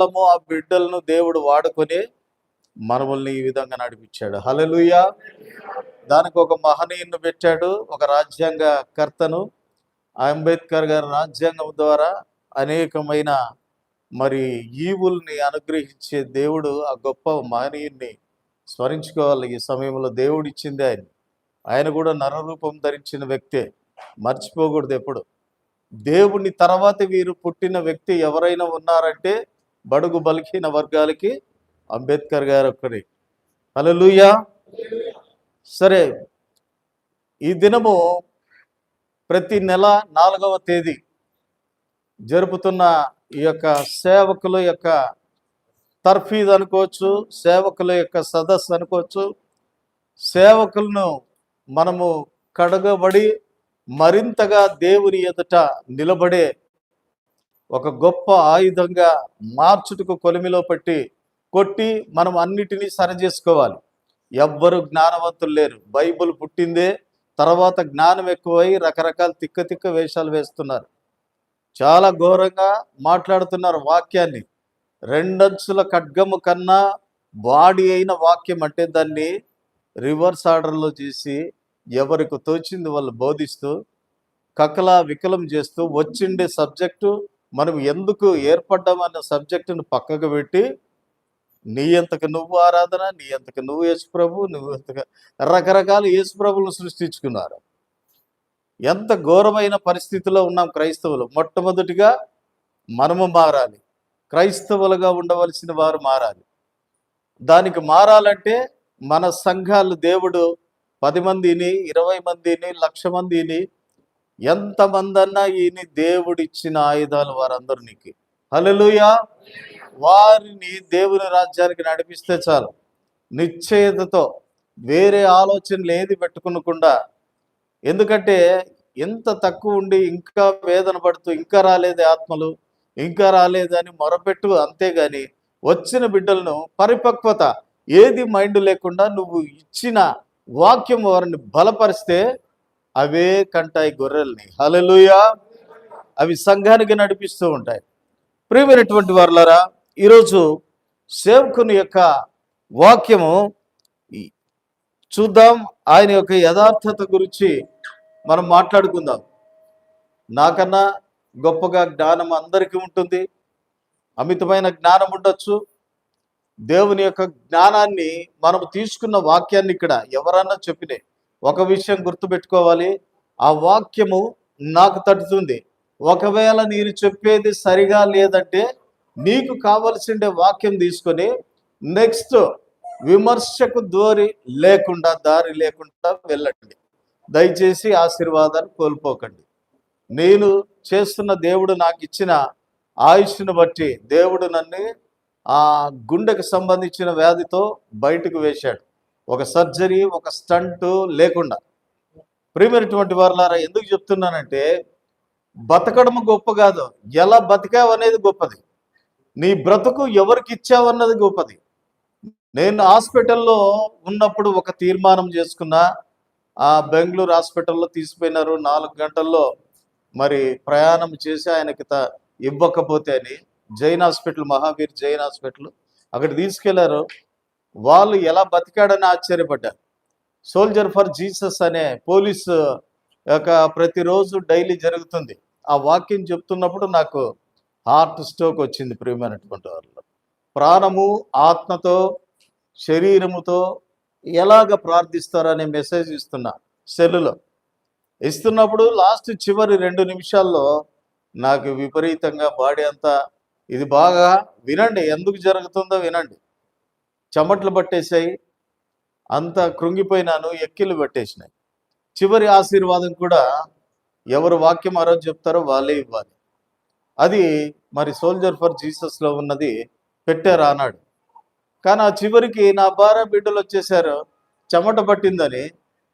కాలము ఆ బిడ్డలను దేవుడు వాడుకొని మనముల్ని ఈ విధంగా నడిపించాడు. హల్లెలూయా. దానికి ఒక మహనీయుని పెట్టాడు ఒక రాజ్యాంగ కర్తను. అంబేద్కర్ గారి రాజ్యాంగం ద్వారా అనేకమైన మరి ఈవుల్ని అనుగ్రహించే దేవుడు ఆ గొప్ప మహనీయుణ్ణి స్మరించుకోవాలి. ఈ సమయంలో దేవుడు ఇచ్చింది ఆయన. ఆయన కూడా నరరూపం ధరించిన వ్యక్తే. మర్చిపోకూడదు ఎప్పుడు. దేవుని తర్వాత వీరు పుట్టిన వ్యక్తి ఎవరైనా ఉన్నారంటే బడుగు బలిహీన వర్గాలకి అంబేద్కర్ గారు ఒక్కడే అలలుయా సరే ఈ దినము ప్రతి నెల నాలుగవ తేదీ జరుపుతున్న ఈ యొక్క సేవకుల యొక్క తర్ఫీద్ అనుకోవచ్చు సేవకుల యొక్క సదస్సు అనుకోవచ్చు. సేవకులను మనము కడగబడి మరింతగా దేవుని ఎదుట నిలబడే ఒక గొప్ప ఆయుధంగా మార్చుటకు కొలిమిలో పట్టి కొట్టి మనం అన్నిటినీ సరిచేసుకోవాలి. ఎవ్వరు జ్ఞానవంతులు లేరు. బైబిల్ పుట్టిందే తర్వాత జ్ఞానం ఎక్కువై రకరకాల తిక్క తిక్క వేషాలు వేస్తున్నారు. చాలా ఘోరంగా మాట్లాడుతున్నారు వాక్యాన్ని. రెండంచుల ఖడ్గము కన్నా బాడీ అయిన వాక్యం అంటే దాన్ని రివర్స్ ఆర్డర్లో చేసి ఎవరికి తోచింది వాళ్ళు బోధిస్తూ కకలా వికలం చేస్తూ వచ్చిండే సబ్జెక్టు మనం ఎందుకు ఏర్పడ్డామన్న సబ్జెక్టును పక్కకు పెట్టి నీ ఎంతకు నువ్వు ఆరాధన నీ ఎంతకు నువ్వు యేసుప్రభు నువ్వు ఎంతగా రకరకాల యేసుప్రభులను సృష్టించుకున్నారు. ఎంత ఘోరమైన పరిస్థితిలో ఉన్నాం క్రైస్తవులు. మొట్టమొదటిగా మనము మారాలి. క్రైస్తవులుగా ఉండవలసిన వారు మారాలి. దానికి మారాలంటే మన సంఘాలు దేవుడు పది మందిని ఇరవై మందిని లక్ష మందిని ఎంతమంది అన్నా ఈయన దేవుడిచ్చిన ఆయుధాలు వారందరికీ హలలుయా వారిని దేవుని రాజ్యానికి నడిపిస్తే చాలు. నిశ్చయతతో వేరే ఆలోచనలు ఏది పెట్టుకునకుండా. ఎందుకంటే ఎంత తక్కువ ఉండి ఇంకా వేదన పడుతూ ఇంకా రాలేదే ఆత్మలు ఇంకా రాలేదని మొరపెట్టు అంతేగాని వచ్చిన బిడ్డలను పరిపక్వత ఏది మైండ్ లేకుండా నువ్వు ఇచ్చిన వాక్యం వారిని బలపరిస్తే అవే కంటాయి గొర్రెల్ని. హలలుయా అవి సంఘానికి నడిపిస్తూ ఉంటాయి. ప్రియమైనటువంటి వర్లరా ఈరోజు సేవకుని యొక్క వాక్యము చూద్దాం. ఆయన యొక్క యథార్థత గురించి మనం మాట్లాడుకుందాం. నాకన్నా గొప్పగా జ్ఞానం అందరికీ ఉంటుంది. అమితమైన జ్ఞానం ఉండొచ్చు. దేవుని యొక్క జ్ఞానాన్ని మనం తీసుకున్న వాక్యాన్ని ఇక్కడ ఎవరన్నా చెప్పినే ఒక విషయం గుర్తుపెట్టుకోవాలి. ఆ వాక్యము నాకు తట్టుతుంది ఒకవేళ నేను చెప్పేది సరిగా లేదంటే నీకు కావలసిండే వాక్యం తీసుకొని నెక్స్ట్ విమర్శకు దోరి లేకుండా దారి లేకుండా వెళ్ళండి. దయచేసి ఆశీర్వాదాన్ని కోల్పోకండి. నేను చేస్తున్న దేవుడు నాకు ఇచ్చిన ఆయుష్ను బట్టి దేవుడు నన్ను ఆ గుండెకు సంబంధించిన వ్యాధితో బయటకు వేశాడు. ఒక సర్జరీ ఒక స్టంట్ లేకుండా. ప్రియమైనటువంటి వారులారా ఎందుకు చెప్తున్నానంటే బతకడం గొప్ప కాదు. ఎలా బతికావు అనేది గొప్పది. నీ బ్రతుకు ఎవరికి ఇచ్చావన్నది గొప్పది. నేను హాస్పిటల్లో ఉన్నప్పుడు ఒక తీర్మానం చేసుకున్నా ఆ బెంగళూరు హాస్పిటల్లో తీసిపోయినారు నాలుగు గంటల్లో మరి ప్రయాణం చేసి ఆయనకి త ఇవ్వకపోతే అని జైన్ హాస్పిటల్ మహావీర్ జైన్ హాస్పిటల్ అక్కడ తీసుకెళ్ళారు. వాళ్ళు ఎలా బతికాడని ఆశ్చర్యపడ్డారు. సోల్జర్ ఫర్ జీసస్ అనే పోలీసు యొక్క ప్రతిరోజు డైలీ జరుగుతుంది. ఆ వాక్యం చెప్తున్నప్పుడు నాకు హార్ట్ స్ట్రోక్ వచ్చింది ప్రియమైనటువంటి వాళ్ళు ప్రాణము ఆత్మతో శరీరముతో ఎలాగ ప్రార్థిస్తారనే మెసేజ్ ఇస్తున్నా సెల్లులో. ఇస్తున్నప్పుడు లాస్ట్ చివరి రెండు నిమిషాల్లో నాకు విపరీతంగా బాడీ అంతా ఇది బాగా వినండి ఎందుకు జరుగుతుందో వినండి. చెమట్లు పట్టేసాయి అంత కృంగిపోయినాను ఎక్కిళ్ళు పట్టేసినాయి. చివరి ఆశీర్వాదం కూడా ఎవరు వాక్యం ఆ రోజు చెప్తారో వాళ్ళే ఇవ్వాలి. అది మరి సోల్జర్ ఫర్ జీసస్లో ఉన్నది పెట్టారు ఆనాడు కానీ ఆ చివరికి నా భార్య బిడ్డలు వచ్చేసారు చెమట పట్టిందని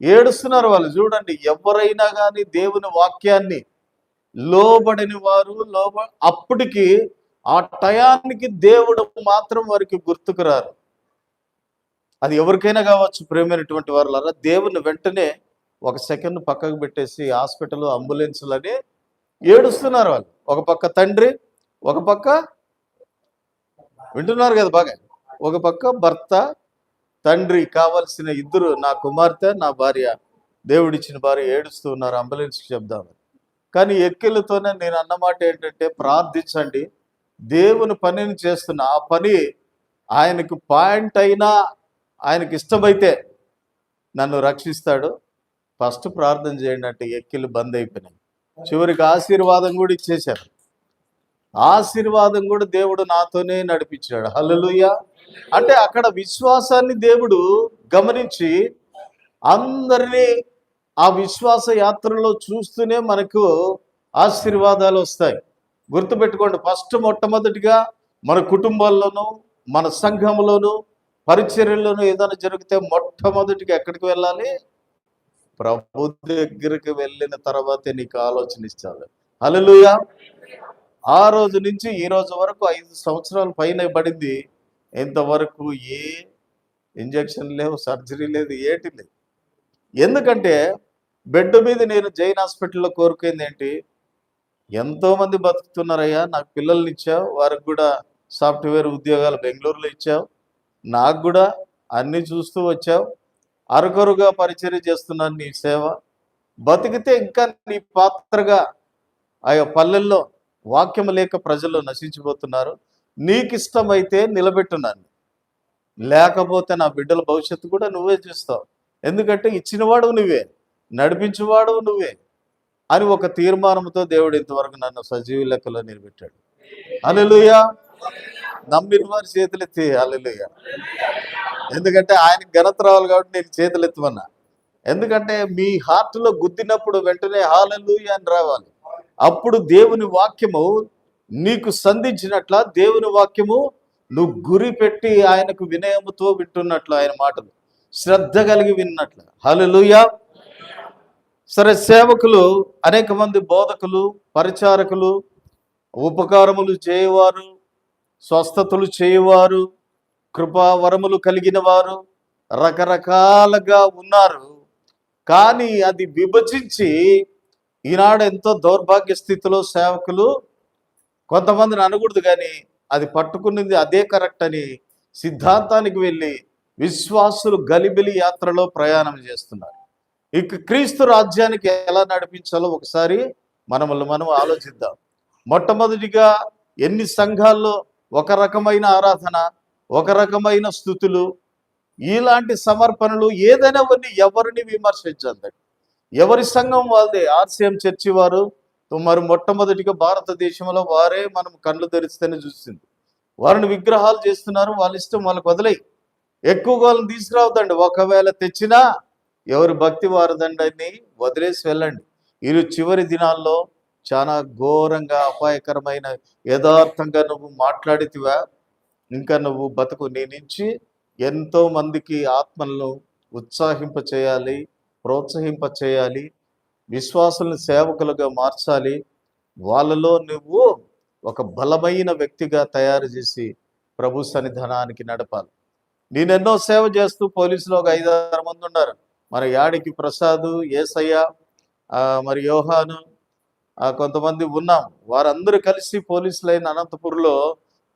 ఏడుస్తున్నారు వాళ్ళు. చూడండి ఎవరైనా కానీ దేవుని వాక్యాన్ని లోబడని వారు లోబ అప్పటికి ఆ టయానికి దేవుడు మాత్రం వారికి గుర్తుకురారు అది ఎవరికైనా కావచ్చు ప్రేమైనటువంటి వారులారా దేవుని వెంటనే ఒక సెకండ్ పక్కకు పెట్టేసి హాస్పిటల్ అంబులెన్సులని ఏడుస్తున్నారు వాళ్ళు. ఒక పక్క తండ్రి ఒక పక్క వింటున్నారు కదా బాగా. ఒక పక్క భర్త తండ్రి కావలసిన ఇద్దరు నా కుమార్తె నా భార్య దేవుడిచ్చిన భార్య ఏడుస్తూ ఉన్నారు అంబులెన్స్కి చెప్దామని కానీ ఎక్కిళ్ళతోనే నేను అన్నమాట ఏంటంటే ప్రార్థించండి. దేవుని పనిని చేస్తున్న ఆ పని ఆయనకు పాయింట్ అయినా ఆయనకి ఇష్టమైతే నన్ను రక్షిస్తాడు. ఫస్ట్ ప్రార్థన చేయండి అంటే ఎక్కిలు బంద్ అయిపోయినాయి. చివరికి ఆశీర్వాదం కూడా ఇచ్చేశారు. ఆశీర్వాదం కూడా దేవుడు నాతోనే నడిపించాడు. హలలుయ అంటే అక్కడ విశ్వాసాన్ని దేవుడు గమనించి అందరినీ ఆ విశ్వాస యాత్రలో చూస్తూనే మనకు ఆశీర్వాదాలు వస్తాయి. గుర్తుపెట్టుకోండి ఫస్ట్ మొట్టమొదటిగా మన కుటుంబాల్లోనూ మన సంఘంలోనూ పరిచర్యలను ఏదైనా జరిగితే మొట్టమొదటిగా ఎక్కడికి వెళ్ళాలి? ప్రభు దగ్గరికి వెళ్ళిన తర్వాతే నీకు ఆలోచన ఇచ్చాలి అలలుయ ఆ రోజు నుంచి ఈ రోజు వరకు ఐదు సంవత్సరాల పైన పడింది. ఇంతవరకు ఏ ఇంజక్షన్ లేవు సర్జరీ లేదు ఏటి లేదు. ఎందుకంటే బెడ్ మీద నేను జైన్ హాస్పిటల్లో కోరుకుంది ఏంటి? ఎంతోమంది బతుకుతున్నారయ్యా నాకు పిల్లల్ని ఇచ్చావు వారికి కూడా సాఫ్ట్వేర్ ఉద్యోగాలు బెంగళూరులో ఇచ్చావు. నాకు కూడా అన్నీ చూస్తూ వచ్చావు. అరకొరుగా పరిచర్య చేస్తున్నాను నీ సేవ. బతికితే ఇంకా నీ పాత్రగా ఆయా పల్లెల్లో వాక్యం లేక ప్రజలు నశించిపోతున్నారు. నీకు ఇష్టమైతే నిలబెట్టున్నాను. లేకపోతే నా బిడ్డల భవిష్యత్తు కూడా నువ్వే చూస్తావు. ఎందుకంటే ఇచ్చినవాడు నువ్వే నడిపించేవాడు నువ్వే అని ఒక తీర్మానంతో దేవుడు ఇంతవరకు నన్ను సజీవ లెక్కలో నిలబెట్టాడు. అలెలుయ నమ్మిన వారి చేతులెత్తి అలెలుయ ఎందుకంటే ఆయన ఘనత రావాలి కాబట్టి నేను చేతులు ఎత్తమన్నా. ఎందుకంటే మీ హార్ట్లో గుద్దినప్పుడు వెంటనే హాలెలుయ అని రావాలి. అప్పుడు దేవుని వాక్యము నీకు సంధించినట్ల దేవుని వాక్యము నువ్వు గురి పెట్టి ఆయనకు వినయముతో వింటున్నట్లు ఆయన మాటలు. శ్రద్ధ కలిగి విన్నట్లు. హల్లెలూయా సరే సేవకులు అనేక మంది బోధకులు పరిచారకులు ఉపకారములు చేయవారు. స్వస్థతలు చేయవారు కృపావరములు కలిగిన వారు రకరకాలుగా ఉన్నారు. కానీ అది విభజించి ఈనాడు ఎంతో దౌర్భాగ్య స్థితిలో సేవకులు కొంతమందిని అనకూడదు కానీ అది పట్టుకున్నది అదే కరెక్ట్ అని సిద్ధాంతానికి వెళ్ళి విశ్వాసులు గలిబిలి యాత్రలో ప్రయాణం చేస్తున్నారు. ఇక క్రీస్తు రాజ్యానికి ఎలా నడిపించాలో ఒకసారి మనల్ని మనం ఆలోచిద్దాం. మొట్టమొదటిగా ఎన్ని సంఘాల్లో ఒక రకమైన ఆరాధన ఒక రకమైన స్థుతులు ఇలాంటి సమర్పణలు ఏదైనా కొన్ని ఎవరిని విమర్శించద్దండి. ఎవరి సంఘం వాళ్ళదే ఆర్సీఎం చర్చి వారు మరి మొట్టమొదటిగా భారతదేశంలో వారే మనం కళ్ళు తెరిస్తేనే చూసింది. వారిని విగ్రహాలు చేస్తున్నారు వాళ్ళ ఇష్టం వాళ్ళకి వదిలే ఎక్కువ వాళ్ళని తీసుకురావద్దండి. ఒకవేళ తెచ్చినా ఎవరి భక్తి వారదండి వదిలేసి వెళ్ళండి. ఇరు చివరి దినాల్లో చాలా ఘోరంగా అపాయకరమైన యథార్థంగా నువ్వు మాట్లాడితివా? ఇంకా నువ్వు బతుకు నీ నుంచి ఎంతో మందికి ఆత్మలను ఉత్సాహింప చేయాలి ప్రోత్సహింప చేయాలి విశ్వాసులను సేవకులుగా మార్చాలి. వాళ్ళలో నువ్వు ఒక బలమైన వ్యక్తిగా తయారు చేసి ప్రభు సన్నిధానానికి నడపాలి. నేనెన్నో సేవ చేస్తూ పోలీసులు ఒక ఐదారు మంది ఉన్నారు. మరి యాడికి ప్రసాద్ ఏసయ్య మరి యోహాను కొంతమంది ఉన్నాం. వారందరూ కలిసి పోలీసులైన అనంతపూర్లో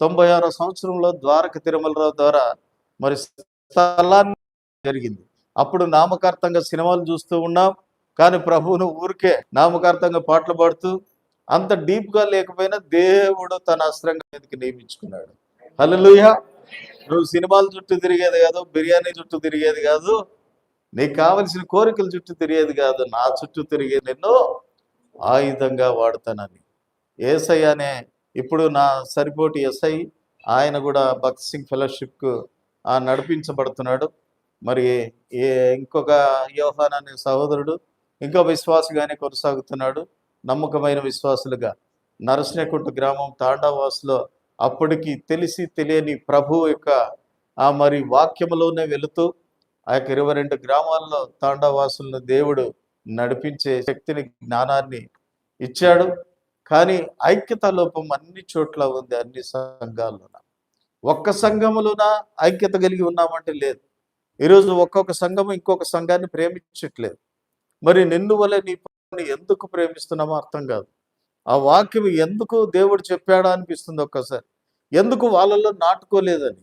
తొంభై ఆరో సంవత్సరంలో ద్వారక తిరుమలరావు ద్వారా మరి స్థలాన్ని జరిగింది. అప్పుడు నామకార్థంగా సినిమాలు చూస్తూ ఉన్నాం. కానీ ప్రభువును ఊరికే నామకార్థంగా పాటలు పాడుతూ అంత డీప్గా లేకపోయినా దేవుడు తన అస్త్రంగా మీదకి నియమించుకున్నాడు. హలోయ నువ్వు సినిమాల చుట్టూ తిరిగేది కాదు బిర్యానీ చుట్టూ తిరిగేది కాదు నీకు కావలసిన కోరికల చుట్టూ తిరిగేది కాదు నా చుట్టూ తిరిగేది నిన్ను ఆయుధంగా వాడుతానని. ఏసై అనే ఇప్పుడు నా సరిపోటి ఎస్ఐ ఆయన కూడా భక్త్ సింగ్ ఫెలోషిప్కు నడిపించబడుతున్నాడు. మరి ఏ ఇంకొక యోహాన్ అనే సహోదరుడు ఇంకా విశ్వాసగానే కొనసాగుతున్నాడు. నమ్మకమైన విశ్వాసులుగా. నరసనేకుంట గ్రామం తాండావాసులో అప్పటికి తెలిసి తెలియని ప్రభు యొక్క ఆ మరి వాక్యములోనే వెళుతూ ఆ యొక్క ఇరవై రెండు గ్రామాల్లో తాండావాసులను దేవుడు నడిపించే శక్తిని జ్ఞానాన్ని ఇచ్చాడు. కానీ ఐక్యత లోపం అన్ని చోట్ల ఉంది అన్ని సంఘాల్లోన? ఒక్క సంఘములోన ఐక్యత కలిగి ఉన్నామంటే లేదు. ఈరోజు ఒక్కొక్క సంఘము ఇంకొక సంఘాన్ని ప్రేమించట్లేదు. మరి నిన్ను వల్ల నీ పని ఎందుకు ప్రేమిస్తున్నామో అర్థం కాదు. ఆ వాక్యం ఎందుకు దేవుడు చెప్పాడా అనిపిస్తుంది ఒక్కసారి. ఎందుకు వాళ్ళలో నాటుకోలేదని?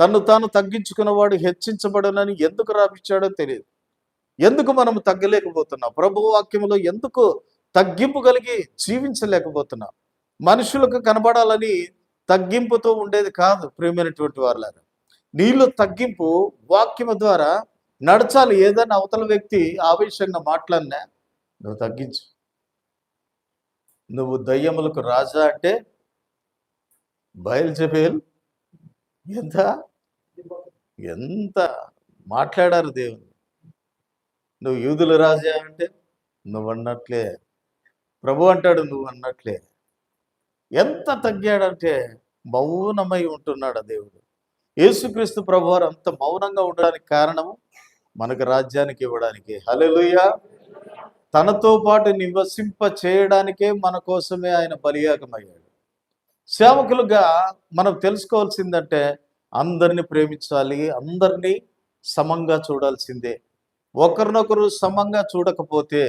తను తాను తగ్గించుకున్నవాడు హెచ్చించబడనని ఎందుకు రాపించాడో తెలియదు. ఎందుకు మనం తగ్గలేకపోతున్నాం? ప్రభు వాక్యంలో ఎందుకు తగ్గింపు కలిగి జీవించలేకపోతున్నాం? మనుషులకు కనబడాలని తగ్గింపుతో ఉండేది కాదు ప్రియమైనటువంటి వారులారా. నీళ్ళు తగ్గింపు వాక్యము ద్వారా నడచాలి. ఏదైనా అవతల వ్యక్తి ఆవేశంగా మాట్లాడినా నువ్వు తగ్గించు. నువ్వు దయ్యములకు రాజా అంటే బయలుజబేల్ ఎంత? ఎంత? మాట్లాడారు దేవుని నువ్వు యూదుల రాజా అంటే నువ్వు అన్నట్లే ప్రభు అంటాడు నువ్వు అన్నట్లే ఎంత తగ్గాడంటే మౌనమై ఉంటున్నాడు ఆ దేవుడు. యేసుక్రీస్తు ప్రభువారు అంత మౌనంగా ఉండడానికి కారణము మనకు రాజ్యానికి ఇవ్వడానికి. హలెలుయ తనతో పాటు నివసింప చేయడానికే మన కోసమే ఆయన బలియాగమయ్యాడు. సేవకులుగా మనం తెలుసుకోవాల్సిందంటే అందరిని ప్రేమించాలి అందరినీ సమంగా చూడాల్సిందే. ఒకరినొకరు సమంగా చూడకపోతే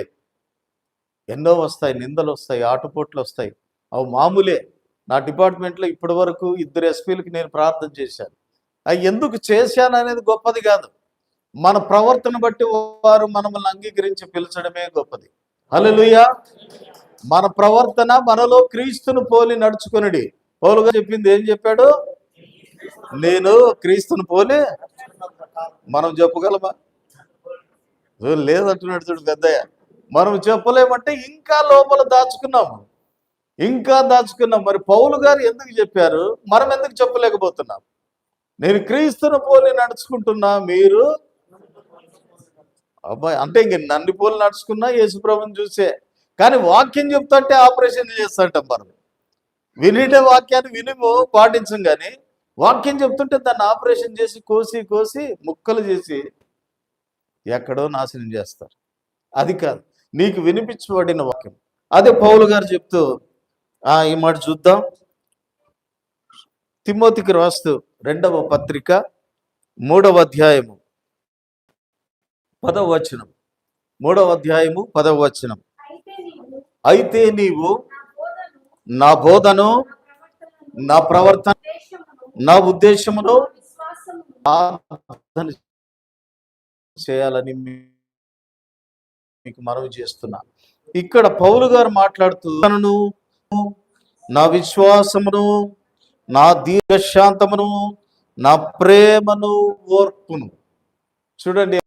ఎన్నో వస్తాయి నిందలు వస్తాయి ఆటుపోట్లు వస్తాయి. అవి మామూలే. నా డిపార్ట్మెంట్లో ఇప్పటి వరకు ఇద్దరు ఎస్పీలకి నేను ప్రార్థన చేశాను. అవి ఎందుకు చేశాను అనేది గొప్పది కాదు. మన ప్రవర్తన బట్టి వారు మనల్ని అంగీకరించి పిలిచడమే గొప్పది. హల్లెలూయా! మన ప్రవర్తన మనలో క్రీస్తును పోలి నడుచుకునడి. పౌలుగా చెప్పింది ఏం చెప్పాడు? నేను క్రీస్తును పోలి మనం చెప్పగలమా లేదంటున్నాడు చూడు పెద్దయ్య మనం చెప్పలేమంటే ఇంకా లోపల దాచుకున్నాము. ఇంకా దాచుకున్నాం మరి పౌలు గారు ఎందుకు చెప్పారు? మనం ఎందుకు చెప్పలేకపోతున్నాం? నేను క్రీస్తుని పోలి నడుచుకుంటున్నా మీరు అబ్బాయి అంటే ఇంక నన్ను పోలి నడుచుకున్నా యేసుప్రభుని చూసే. కానీ వాక్యం చెప్తుంటే ఆపరేషన్ చేస్తాంటాం మనం. వినిటే వాక్యాన్ని వినిము పాటించం కానీ వాక్యం చెప్తుంటే దాన్ని ఆపరేషన్ చేసి కోసి కోసి ముక్కలు చేసి ఎక్కడో నాశనం చేస్తారు. అది కాదు. నీకు వినిపించబడిన వాక్యం. అదే పౌలు గారు చెప్తూ ఆ ఈ మాట చూద్దాం. తిమోతికి రాస్తూ రెండవ పత్రిక మూడవ అధ్యాయము. పదవ వచనం. మూడవ అధ్యాయము పదవ వచనం. అయితే నీవు నా బోధను నా ప్రవర్తన నా ఉద్దేశమును చేయాలని మీకు మనవి చేస్తున్నా. ఇక్కడ పౌలు గారు మాట్లాడుతూ తనను నా విశ్వాసమును నా దీర్ఘశాంతమును నా ప్రేమను ఓర్పును. చూడండి